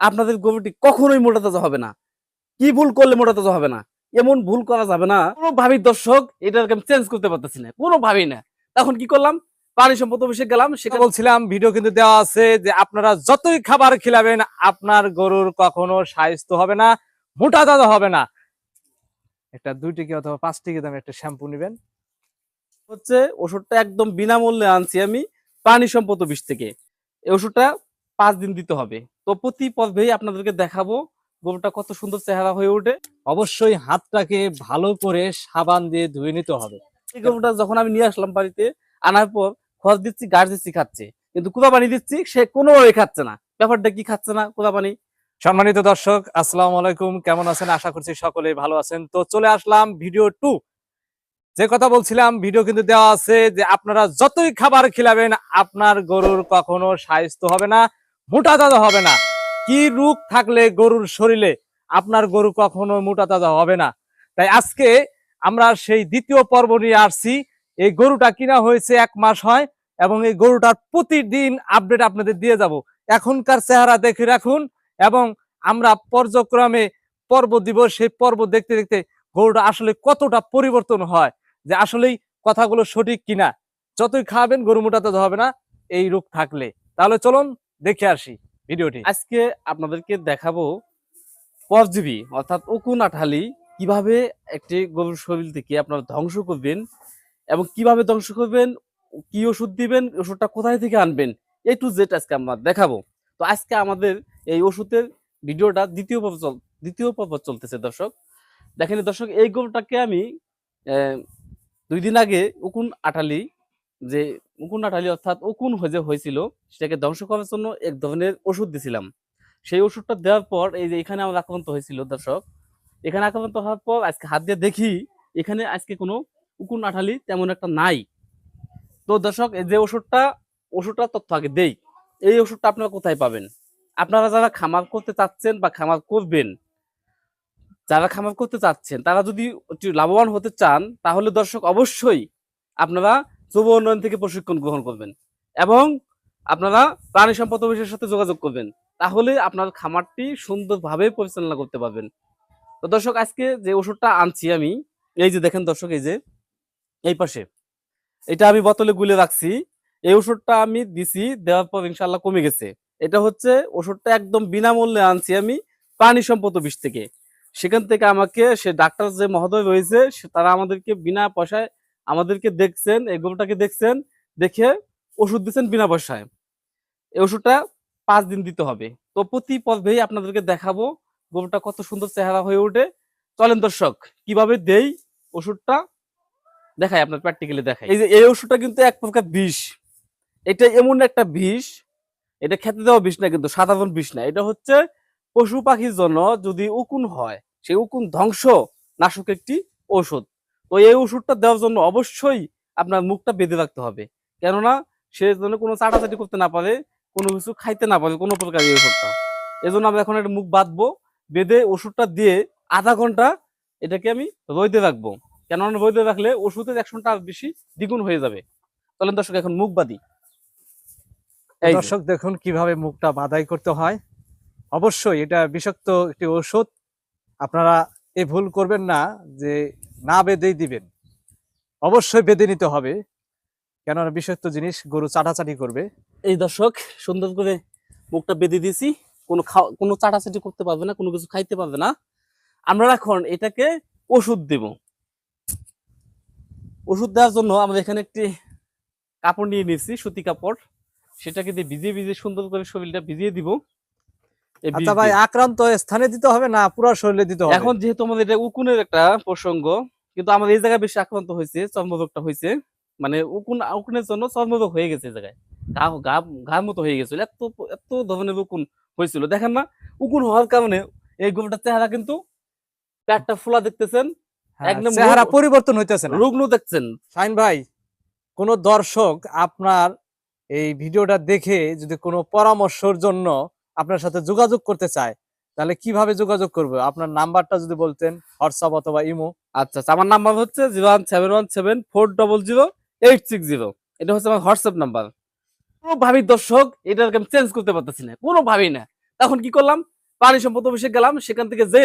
আপনাদের গরুটি কখনোই মোটা তাজা হবে না। কি ভুল করলে মোটা তাজা হবে না? এমন ভুল করা যাবে না। কোনো ভাবি দর্শক এটাকে আমি চেঞ্জ করতে পারতেছি না। কোনো ভাবি না। তখন কি করলাম? পানি সম্পদ অফিসে গেলাম। সেটা বলছিলাম ভিডিও কিন্তু দেওয়া আছে যে আপনারা যতই খাবার খিলাবেন আপনার গরুর কখনো স্বাস্থ্য হবে না মোটা তাজা হবে না। একটা দুই টিকি অথবা পাঁচ টিকি দামে একটা শ্যাম্পু নেবেন। হচ্ছে ওষুধটা একদম বিনামূল্যে আনছি আমি প্রাণী সম্পদ অফিস থেকে। এই ওষুধটা পাঁচ দিন দিতে হবে। তো প্রতি পর্বেই আপনাদেরকে দেখাবো গরুটা কত সুন্দর চেহারা হয়ে ওঠে। অবশ্যই হাতটাকে ভালো করে সাবান দিয়ে ধুয়ে নিতে হবে। এই গরুটা যখন আমি নিয়ে আসলাম বাড়িতে, আনার পর খড় দিচ্ছি গাছ দিচ্ছি, খাচ্ছে। কিন্তু কুদা পানি দিচ্ছি, সে কোনোভাবে খাচ্ছে না। ব্যাপারটা কি খাচ্ছে না কুদা পানি সম্মানিত দর্শক, আসসালামু আলাইকুম। কেমন আছেন? আশা করছি সকলেই ভালো আছেন। তো চলে আসলাম ভিডিও টু। যে কথা বলছিলাম, ভিডিও কিন্তু দেওয়া আছে যে আপনারা যতই খাবার খিলাবেন, আপনার গরুর কখনো স্বাস্থ্য হবে না। মোটা তাজা হবে না। কি রোগ থাকলে গরুর শরীরে, আপনার গরু কখনো মোটা তাজা হবে না। তাই আজকে আমরা সেই দ্বিতীয় পর্ব নিয়ে আসছি। এই গরুটা কিনা হয়েছে এক মাস হয় এবং এই গরুটার প্রতিদিন আপডেট আপনাদের দিয়ে যাব। এখনকার চেহারা দেখে রাখুন এবং আমরা পর্যক্রমে পর্ব দিব। সেই পর্ব দেখতে দেখতে গরুটা আসলে কতটা পরিবর্তন হয়, যে আসলেই কথাগুলো সঠিক কিনা। যতই খাবেন, গরু মোটা তাজা হবে না, এই রোগ থাকলে। তাহলে চলুন দেখে আসি ভিডিওটি। আজকে আপনাদেরকে দেখাবো পরজীবী, অর্থাৎ উকুন আঠালি, কীভাবে একটি গরুর শরীর থেকে আপনারা ধ্বংস করবেন এবং কীভাবে ধ্বংস করবেন, কি ওষুধ দিবেন, ওষুধটা কোথায় থেকে আনবেন এ টু জেড আজকে আমরা দেখাবো। তো আজকে আমাদের এই ওষুধের ভিডিওটা দ্বিতীয় পর্ব চল দ্বিতীয় পর্ব চলতেছে দর্শক। দেখেন দর্শক, এই গরুটাকে আমি দুই দিন আগে উকুন আটালি যে উকুন আটালি অর্থাৎ উকুন হয়ে হয়েছিল, সেটাকে ধ্বংস করার জন্য এক ধরনের ওষুধ দিছিলাম। সেই ওষুধটা দেওয়ার পর, এই যে এখানে আমার আক্রান্ত হয়েছিল দর্শক, এখানে আক্রান্ত হওয়ার পর আজকে হাত দিয়ে দেখি, এখানে আজকে কোনো উকুন আঠালি তেমন একটা নাই। তো দর্শক, এই যে ওষুধটা ওষুধটা তথ্য আগে দেই। এই ওষুধটা আপনারা কোথায় পাবেন? আপনারা যারা খামার করতে চাচ্ছেন বা খামার করবেন, যারা খামার করতে চাচ্ছেন, তারা যদি লাভবান হতে চান, তাহলে দর্শক অবশ্যই আপনারা যুব উন্নয়ন থেকে প্রশিক্ষণ গ্রহণ করবেন এবং আপনারা প্রাণী সম্পদ অফিসের সাথে যোগাযোগ করবেন। তাহলে আপনার খামারটি সুন্দরভাবে পরিচালনা করতে পারবেন। তো দর্শক, আজকে যে ওষুধটা আনছি আমি, এই যে দেখেন দর্শক, এই যে এই পাশে, এটা আমি বোতলে গুলে রাখছি। এই ওষুধটা আমি দিছি, দেওয়ার পর ইনশাল্লাহ কমে গেছে। এটা হচ্ছে ওষুধটা একদম বিনামূল্যে আনছি আমি প্রাণী সম্পদ অফিস থেকে। সেখান থেকে আমাকে সে ডাক্তার যে মহোদয় রয়েছে তারা আমাদেরকে বিনা পয়সায় আমাদেরকে দেখছেন, এই গরুটাকে দেখছেন, দেখে ওষুধ দিচ্ছেন বিনা পয়সায়। এই ওষুধটা পাঁচ দিন দিতে হবে। তো প্রতি পর্বেই আপনাদেরকে দেখাবো গরুটা কত সুন্দর চেহারা হয়ে ওঠে। চলেন দর্শক, কীভাবে দেই ওষুধটা? দেখাই, আপনার প্র্যাকটিক্যালি দেখাই। এই যে, এই ওষুধটা কিন্তু এক প্রকার বিষ। এটা এমন একটা বিষ, এটা খেতে দেওয়া বিষ না, কিন্তু সাধারণ বিষ না। এটা হচ্ছে পশু পাখির জন্য যদি উকুন হয়, সেই উকুন ধ্বংস নাশক একটি ঔষধ। তো এই ওষুধটা দেওয়ার জন্য অবশ্যই আপনার মুখটা বেঁধে রাখতে হবে। কেননা সে যেন কোনো চাটাচাটি করতে না পারে, কোনো কিছু খাইতে না পারে, কোনো প্রকার এই ওষুধটা। এজন্য আমরা এখন একটা মুখ বাঁধবো, বেঁধে ওষুধটা দিয়ে আধা ঘণ্টা এটাকে আমি রোদে রাখব। কেননা রোদে রাখলে ওষুধের অ্যাকশনটা বেশি দ্বিগুণ হয়ে যাবে। চলেন দর্শক, এখন মুখ বাঁধি। দর্শক, দেখুন কীভাবে মুখটা বাধাই করতে হয়। অবশ্যই এটা বিষাক্ত একটি ওষুধ আপনারা এ ভুল করবেন না যে না বেঁধেই দিবেন। অবশ্যই বেঁধে নিতে হবে। কেননা বিষাক্ত জিনিস গরু চাটাচাটি করবে। এই দর্শক, সুন্দর করে মুখটা বেঁধে দিয়েছি। কোনো খাওয়া কোনো চাটাচাটি করতে পারবে না, কোনো কিছু খাইতে পারবে না। আমরা এখন এটাকে ওষুধ দেব। ওষুধ দেওয়ার জন্য আমরা এখানে একটি কাপড় নিয়ে নিয়েছি, সুতি কাপড়। সেটাকে দিয়ে ভিজিয়ে ভিজিয়ে সুন্দর করে শরীরটা ভিজিয়ে দিব। আচ্ছা ভাই। আক্রান্ত স্থানে দিতে হবে না পুরো শরীরে দিতে হবে? এখন যেহেতু আমাদের এটা উকুনের একটা প্রসঙ্গ কিন্তু আমাদের এই জায়গায় বেশি আক্রান্ত হয়েছে চর্মরোগটা হয়েছে। মানে উকুন উকুনের জন্য চর্মরোগ হয়ে গেছে এই জায়গায়। গা গা ঘার মতো হয়ে গেছিল এত এত ধরনের উকুন হয়েছিল। দেখেন না উকুন হওয়ার কারণে এই গরুটার চেহারা কিন্তু পেটটা ফোলা দেখতেছেন হ্যাঁ, একদম চেহারা পরিবর্তন হইতেছে রুগ্ন দেখছেন। শাইন ভাই কোন দর্শক আপনার এই ভিডিওটা দেখে যদি কোনো পরামর্শের জন্য আপনার সাথে যোগাযোগ করতে চায়, তাহলে কীভাবে যোগাযোগ করবে? আপনার নাম্বারটা যদি বলতেন, হোয়াটসঅ্যাপ অথবা ইমো। আচ্ছা আচ্ছা আমার নাম্বার হচ্ছে zero one seven one seven four double zero eight six zero. এটা হচ্ছে আমার হোয়াটসঅ্যাপ নাম্বার। কোনো ভাবি দর্শক এটাকে আমি চেঞ্জ করতে পারতেছি না কোনো ভাবি না। তখন কি করলাম? প্রাণী সম্পদ অফিসে গেলাম, সেখান থেকে যে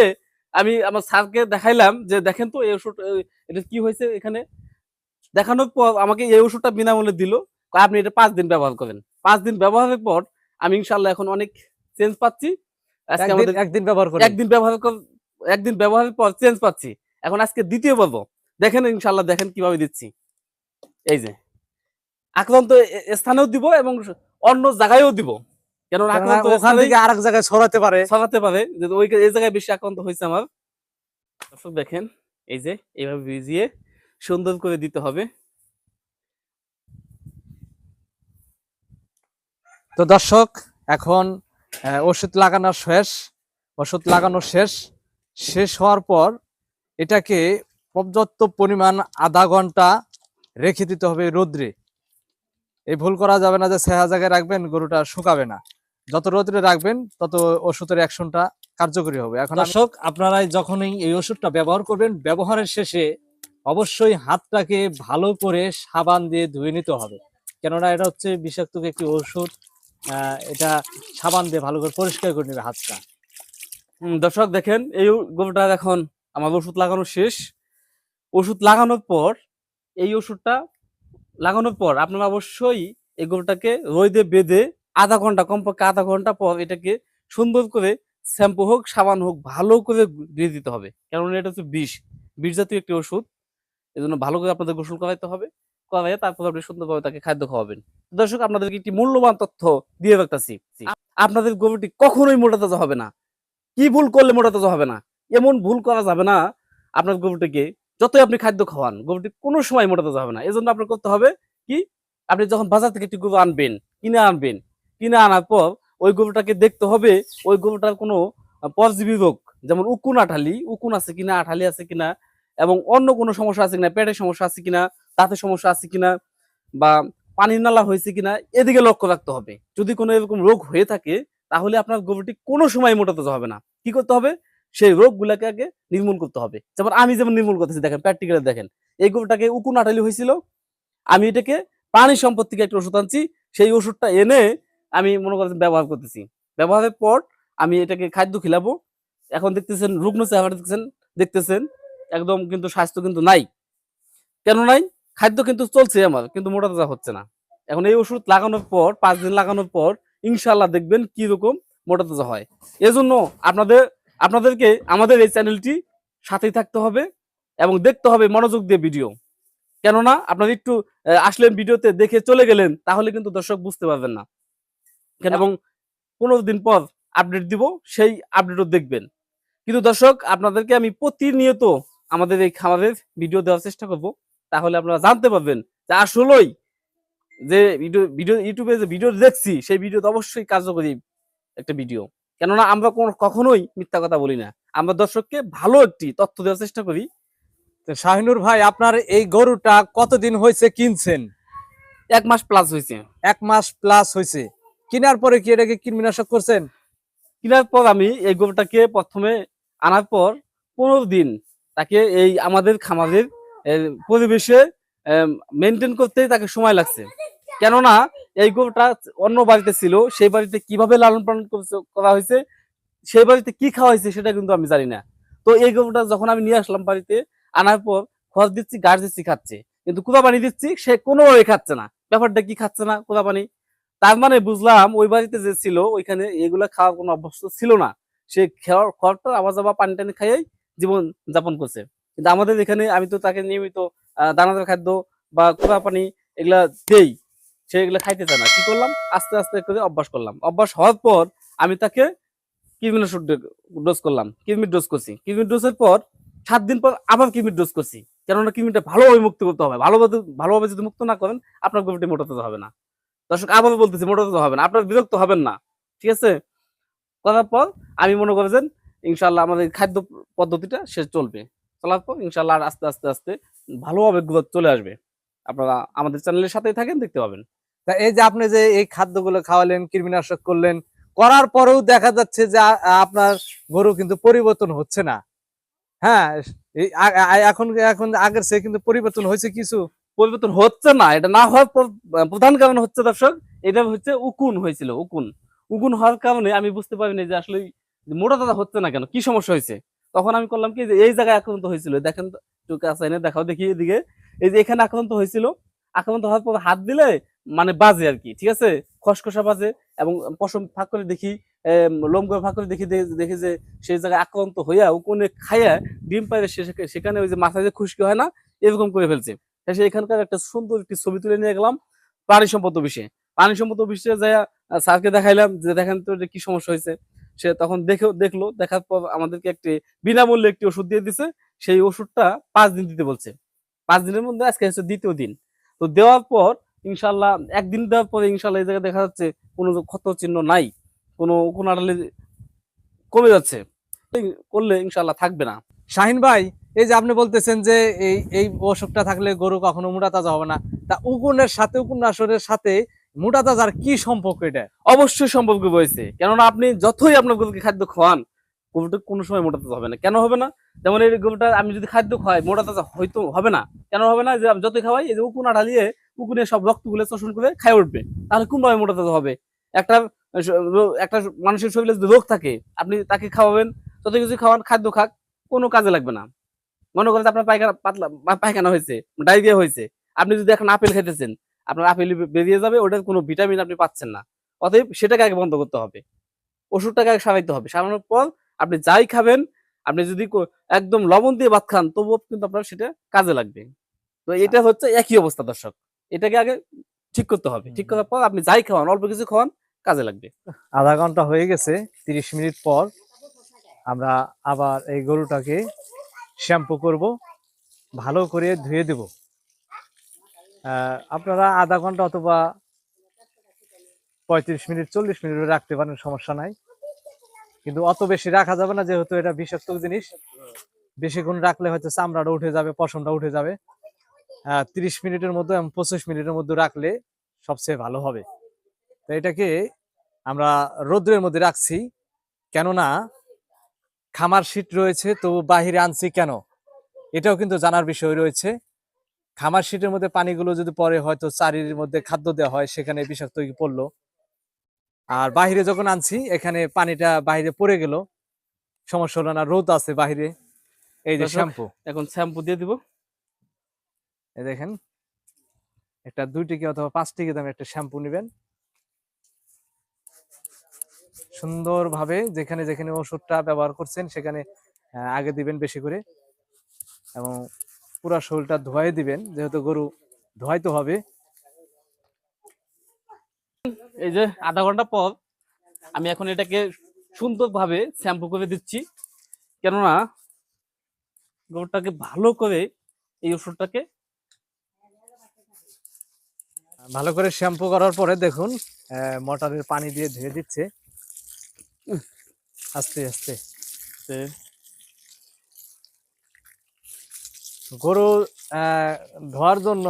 আমি আমার স্যারকে দেখাইলাম যে, দেখেন তো এই ওষুধ এটা কি হয়েছে এখানে? দেখানোর পর আমাকে এই ওষুধটা বিনামূল্যে দিল। আপনি এটা পাঁচ দিন ব্যবহার করেন। পাঁচ দিন ব্যবহারের পর আমি ইনশাল্লাহ এখন অনেক চেঞ্জ পাচ্ছি। আজকে একদিন আমাদের একদিন ব্যবহার করে। একদিন ব্যবহার একদিন ব্যবহারের পর চেঞ্জ পাচ্ছি। এখন আজকে দ্বিতীয় পর্ব। দেখেন ইনশাল্লাহ দেখেন কীভাবে দিচ্ছি। এই যে আক্রান্ত স্থানেও দিব এবং অন্য জায়গায়ও দিব। কেন আক্রান্ত ওখান থেকে আরেক জায়গায় ছড়াতে পারে। ছড়াতে পারে। ওই এই জায়গায় বেশি আক্রান্ত হয়েছে আমার। দর্শক দেখেন এই যে এইভাবে ভিজিয়ে সুন্দর করে দিতে হবে। তো দর্শক এখন ওষুধ লাগানো শেষ, ওষুধ লাগানো শেষ। শেষ হওয়ার পর এটাকে পর্যাপ্ত পরিমাণ আধা ঘণ্টা রেখে দিতে হবে রোদ্রে। এই ভুল করা যাবে না যে সেহা জায়গায় রাখবেন, গরুটা শুকাবে না। যত রোদ্রে রাখবেন, তত ওষুধের অ্যাকশনটা কার্যকরী হবে। এখন দর্শক, আপনারা যখনই এই ওষুধটা ব্যবহার করবেন, ব্যবহারের শেষে অবশ্যই হাতটাকে ভালো করে সাবান দিয়ে ধুয়ে নিতে হবে। কেননা এটা হচ্ছে বিষাক্ত একটি ওষুধ এটা সাবান দিয়ে ভালো করে পরিষ্কার করে নেবে হাতটা। দর্শক দেখেন, এই গোবরটা এখন আমার ওষুধ লাগানো শেষ। ওষুধ লাগানোর পর, এই ওষুধটা লাগানোর পর আপনারা অবশ্যই এই গরুটাকে রোদে বেঁধে আধা ঘণ্টা, কমপক্ষে আধা ঘণ্টা পর এটাকে সুন্দর করে শ্যাম্পু হোক, সাবান হোক, ভালো করে দিয়ে দিতে হবে। কারণ এটা হচ্ছে বিষ। বিষ জাতীয় একটি ওষুধ। এই জন্য ভালো করে আপনাদের গোসল করাইতে হবে। করাইয়ে তারপর আপনি সুন্দরভাবে তাকে খাদ্য খাওয়াবেন। দর্শক আপনাদেরকে একটি মূল্যবান তথ্য দিয়ে রাখতেছি। আপনাদের গরুটি কখনোই মোটা তাজা হবে না। কি ভুল করলে মোটা তাজা হবে না? এমন ভুল করা যাবে না আপনার গরুটিকে যতই আপনি খাদ্য খাওয়ান গরুটি কোনো সময় মোটা তাজা হবে না। এজন্য আপনার করতে হবে কি? আপনি যখন বাজার থেকে একটি গরু আনবেন কিনে আনবেন কিনে আনার পর ওই গরুটাকে দেখতে হবে ওই গরুটার কোনো পরজীবী রোগ যেমন উকুন আঠালি উকুন আছে কিনা আঠালি আছে কিনা এবং অন্য কোনো সমস্যা আছে কিনা পেটের সমস্যা আছে কিনা দাঁতের সমস্যা আছে কিনা বা পানির নালা হয়েছে কিনা, এদিকে লক্ষ্য রাখতে হবে। যদি কোনো এরকম রোগ হয়ে থাকে, তাহলে আপনার গোবরটি কোনো সময় মোটাতে হবে না। কি করতে হবে? সেই রোগগুলাকে আগে নির্মূল করতে হবে। যেমন আমি যেমন নির্মূল করতেছি, দেখেন প্র্যাকটিক্যালি দেখেন, এই গোবরটাকে উকুন আটালি হয়েছিল, আমি এটাকে প্রাণী সম্পদ থেকে একটা ওষুধ আনছি, সেই ওষুধটা এনে আমি মনে করেন ব্যবহার করতেছি। ব্যবহারের পর আমি এটাকে খাদ্য খিলাবো। এখন দেখতেছেন, রুগ্ন চেহারা দেখতেছেন দেখতেছেন, একদম কিন্তু স্বাস্থ্য কিন্তু নাই। কেন নাই? খাদ্য কিন্তু চলছে আমার, কিন্তু মোটা তাজা হচ্ছে না। এখন এই ওষুধ লাগানোর পর, পাঁচ দিন লাগানোর পর ইনশাল্লাহ দেখবেন কি রকম মোটা তাজা হয়। এজন্য আপনাদের, আপনাদেরকে আমাদের এই চ্যানেলটি সাথেই থাকতে হবে এবং দেখতে হবে মনোযোগ দিয়ে ভিডিও। কেননা আপনারা একটু আসলেন ভিডিওতে দেখে চলে গেলেন, তাহলে কিন্তু দর্শক বুঝতে পারবেন না। এবং পনেরো দিন পর আপডেট দিব, সেই আপডেটও দেখবেন। কিন্তু দর্শক, আপনাদেরকে আমি প্রতিনিয়ত আমাদের এই খামারের ভিডিও দেওয়ার চেষ্টা করব। তাহলে আপনারা জানতে পারবেন যে আসলেই যে ভিডিও ভিডিও ইউটিউবে যে ভিডিও দেখছি সেই ভিডিও তো অবশ্যই কার্যকরী একটা ভিডিও কেননা আমরা কোনো কখনোই মিথ্যা কথা বলি না। আমরা দর্শককে ভালো একটি তথ্য দেওয়ার চেষ্টা করি। তো শাহিনুর ভাই আপনার এই গরুটা কতদিন হয়েছে কিনছেন? এক মাস প্লাস হয়েছে। এক মাস প্লাস হয়েছে। কেনার পরে কি এটাকে কীটনাশক করছেন? কেনার পর আমি এই গরুটাকে প্রথমে আনার পর পনেরো দিন তাকে এই আমাদের খামারের পরিবেশে মেনটেন করতে তাকে সময় লাগছে। কেননা, এই গরুটা অন্য বাড়িতে ছিল, সেই বাড়িতে কীভাবে লালন পালন করা হয়েছে, সেই বাড়িতে কি খাওয়া হয়েছে সেটা কিন্তু আমি জানি না। তো এই গরুটা যখন আমি নিয়ে আসলাম বাড়িতে, আনার পর খড় দিচ্ছি, গাছ দিচ্ছি, খাচ্ছে। কিন্তু কুদা পানি দিচ্ছি, সে কোনোভাবে খাচ্ছে না। ব্যাপারটা কি খাচ্ছে না কুদা পানি? তার মানে বুঝলাম, ওই বাড়িতে যে ছিল, ওইখানে এগুলা খাওয়ার কোনো অভ্যস্ত ছিল না। সে খড়টা আবার যাবা পানি টানি খাইয়াই জীবন যাপন করছে। কিন্তু আমাদের এখানে আমি তো তাকে নিয়মিত দানাদার খাদ্য বা কুড়া পানি এগুলা দেই। সে এগুলা খাইতে চায় না। কি করলাম? আস্তে আস্তে করে অভ্যাস করলাম। অভ্যাস হওয়ার পর আমি তাকে কৃমিনাশক ডোজ করলাম। কৃমির ডোজ করছি। কৃমির ডোজের পর সাত দিন পর আবার কৃমির ডোজ করছি। কেননা কৃমিটা ভালোভাবে মুক্ত করতে হবে। ভালোভাবে ভালোভাবে যদি মুক্ত না করেন, আপনার গরুটি মোটাতে হবে না। দর্শক আবার বলতেছি, মোটাতে হবে না। আপনার বিরক্ত হবেন না। ঠিক আছে? করার পর আমি মনে করেছেন ইনশাল্লাহ আমাদের খাদ্য পদ্ধতিটা সে চলবে। পর ইনশাল্লাহ আস্তে আস্তে আস্তে ভালোভাবে গ্রোথ চলে আসবে। আপনারা আমাদের চ্যানেলের সাথেই থাকেন, দেখতে পাবেন। তা এই যে আপনি যে এই খাদ্যগুলো খাওয়ালেন কীটনাশক করলেন, করার পরেও দেখা যাচ্ছে যে আপনার গরু কিন্তু পরিবর্তন হচ্ছে না। হ্যাঁ এখন এখন আগের সে কিন্তু পরিবর্তন হয়েছে কিছু। পরিবর্তন হচ্ছে না, এটা না হওয়ার পর- প্রধান কারণ হচ্ছে দর্শক, এটা হচ্ছে উকুন হয়েছিল, উকুন। উকুন হওয়ার কারণে আমি বুঝতে পারিনি যে আসলে মোটা তাজা হচ্ছে না কেন, কি সমস্যা হয়েছে? তখন আমি করলাম কি এই জায়গায় আক্রান্ত হয়েছিল। দেখেন একটু কাছে এনে দেখাও দেখি এদিকে। এই যে এখানে আক্রান্ত হয়েছিল, আক্রান্ত হওয়ার পর হাত দিলে মানে বাজে আর কি, ঠিক আছে? খসখসা বাজে এবং পশম ফাঁক করে দেখি লোম করে ফাঁক করে দেখি দেখি যে সেই জায়গায় আক্রান্ত হইয়া উকুনে খাইয়া ডিম পাইলে সেখানে ওই যে মাথায় যে খুশকি হয় না, এরকম করে ফেলছে। সে এখানকার একটা সুন্দর একটি ছবি তুলে নিয়ে গেলাম, প্রাণী সম্পদ অফিসে। প্রাণী সম্পদ অফিসে যাই স্যারকে দেখাইলাম যে, দেখেন তো কি সমস্যা হয়েছে? সে তখন দেখে, দেখল, দেখার পর আমাদেরকে একটি বিনামূল্যে একটি ওষুধ দিয়ে দিছে। সেই ওষুধটা পাঁচ দিন দিতে বলছে। পাঁচ দিনের মধ্যে আজকে হচ্ছে দ্বিতীয় দিন। তো দেওয়ার পর ইনশাল্লাহ একদিন দেওয়ার পরে ইনশাল্লাহ এই জায়গায় দেখা যাচ্ছে কোনো ক্ষত চিহ্ন নাই। কোনো কোনো আড়ালে কমে যাচ্ছে। করলে ইনশাল্লাহ থাকবে না। শাহিন ভাই, এই যে আপনি বলতেছেন যে এই এই অসুখটা থাকলে গরু কখনো মোটা তাজা হবে না। তা উকুনের সাথে, উকুন আসরের সাথে মোটা তাজার কি সম্পর্ক এটা? অবশ্যই সম্পর্ক রয়েছে। কেননা আপনি যতই আপনার গরুকে খাদ্য খাওয়ান গরুটা কোনো সময় মোটা তাজা হবে না। কেন হবে না? যেমন এই গরুটা আমি যদি খাদ্য খাওয়াই মোটা তাজা হয়তো হবে না। কেন হবে না? যে আমি যতই খাওয়াই, এই যে উকুনা ঢালিয়ে উকুনে সব রক্তগুলো শোষণ করে খাই উঠবে। তাহলে কোনভাবে মোটা তাজা হবে? একটা একটা মানুষের শরীরে যদি রোগ থাকে, আপনি তাকে খাওয়াবেন যত কিছু খাওয়ান, খাদ্য খাক, কোনো কাজে লাগবে না। মনে করেন আপনার পায়খানা, পাতলা, পায়খানা হয়েছে, ডায়রিয়া হয়েছে। আপনি যদি এখন আপেল খেতেছেন আপনার আপেল বেরিয়ে যাবে ওটার কোনো ভিটামিন আপনি পাচ্ছেন না। অতএব সেটাকে আগে বন্ধ করতে হবে। ওষুধটাকে আগে সারাইতে হবে। সারানোর পর আপনি যাই খাবেন আপনি যদি একদম লবণ দিয়ে ভাত খান তবুও কিন্তু আপনার সেটা কাজে লাগবে। তো এটা হচ্ছে একই অবস্থা দর্শক। এটাকে আগে ঠিক করতে হবে। ঠিক করার পর আপনি যাই খাওয়ান অল্প কিছু খাওয়ান কাজে লাগবে। আধা ঘণ্টা হয়ে গেছে তিরিশ মিনিট পর আমরা আবার এই গরুটাকে শ্যাম্পু করব ভালো করে ধুয়ে দেব। আপনারা আধা ঘণ্টা অথবা পঁয়ত্রিশ মিনিট, চল্লিশ মিনিট রাখতে পারেন, সমস্যা নাই। কিন্তু অত বেশি রাখা যাবে না, যেহেতু এটা বিষাক্ত জিনিস। বেশিক্ষণ রাখলে হয়তো চামড়াটা উঠে যাবে, পশমটা উঠে যাবে। তিরিশ মিনিটের মধ্যে এবং পঁচিশ মিনিটের মধ্যে রাখলে সবচেয়ে ভালো হবে। তো এটাকে আমরা রৌদ্রের মধ্যে রাখছি। কেননা খামার শীত রয়েছে তো বাহিরে আনছি কেন? এটাও কিন্তু জানার বিষয় রয়েছে। খামার শীতের মধ্যে পানিগুলো যদি পরে হয়তো চারির মধ্যে খাদ্য দেওয়া হয় সেখানে বিষাক্ত পড়ল। আর বাহিরে যখন আনছি এখানে পানিটা বাহিরে পড়ে গেল। সমস্যা হলো না রোদ আছে বাহিরে। এই যে শ্যাম্পু। এখন শ্যাম্পু দিয়ে দিব। এই দেখেন একটা দুই টিকি অথবা পাঁচ টিকি দামে একটা শ্যাম্পু নেবেন। সুন্দরভাবে যেখানে যেখানে ওষুধটা ব্যবহার করছেন সেখানে আগে দিবেন বেশি করে। এবং পুরা শরীরটা ধোয়াই দিবেন, যেহেতু গরু ধোয়াইতে হবে। এই যে আধা ঘণ্টা পর আমি এখন এটাকে সুন্দরভাবে শ্যাম্পু করে দিচ্ছি। কেননা গরুটাকে ভালো করে এই ওষুধটাকে ভালো করে শ্যাম্পু করার পরে দেখুন মোটরের পানি দিয়ে ধুয়ে দিচ্ছে। আস্তে আস্তে তে গরু আহ, ধোয়ার জন্য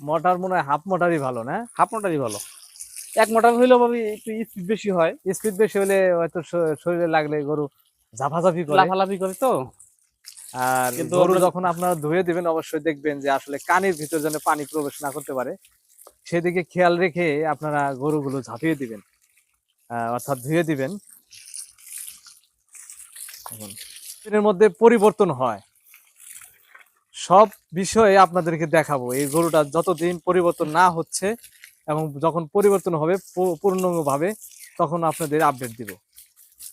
মোটর মনে হয় হাফ মোটরই ভালো না? হাফ মোটারই ভালো। এক মোটার হইলেও ভাবি একটু স্পিড বেশি হয়। স্পিড বেশি হলে হয়তো শরীরে লাগলে গরু ঝাফাঝাফি করে। লাফালাফি করে তো? আর গরু যখন আপনারা ধুয়ে দিবেন অবশ্যই দেখবেন যে আসলে কানের ভিতর যেন পানি প্রবেশ না করতে পারে। সেদিকে খেয়াল রেখে আপনারা গরুগুলো ঝাঁপিয়ে দিবেন। আহ, অর্থাৎ ধুয়ে দিবেন। দেখুন, এর মধ্যে পরিবর্তন হয়। সব বিষয়ে আপনাদেরকে দেখাবো। এই গরুটা যতদিন পরিবর্তন না হচ্ছে এবং যখন পরিবর্তন হবে পূ- পূর্ণাঙ্গভাবে, তখন আপনাদের আপডেট দিব।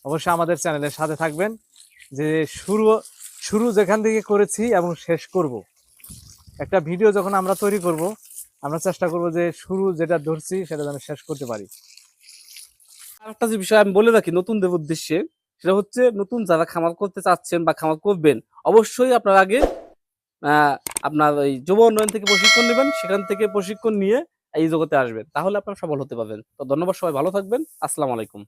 অবশ্যই আমাদের চ্যানেলের সাথে থাকবেন। যে শুরু শুরু যেখান থেকে করেছি এবং শেষ করব। একটা ভিডিও যখন আমরা তৈরি করব, আমরা চেষ্টা করব যে শুরু যেটা ধরছি সেটা যেন শেষ করতে পারি। আর একটা যে বিষয় আমি বলে রাখি নতুনদের উদ্দেশ্যে, সেটা হচ্ছে নতুন যারা খামার করতে চাচ্ছেন বা খামার করবেন, অবশ্যই আপনার আগে আপনার ওই যুব উন্নয়ন থেকে প্রশিক্ষণ নেবেন, সেখান থেকে প্রশিক্ষণ নিয়ে এই জগতে আসবেন। তাহলে আপনারা সফল হতে পারবেন। তো ধন্যবাদ, সবাই ভালো থাকবেন। আসসালামু আলাইকুম।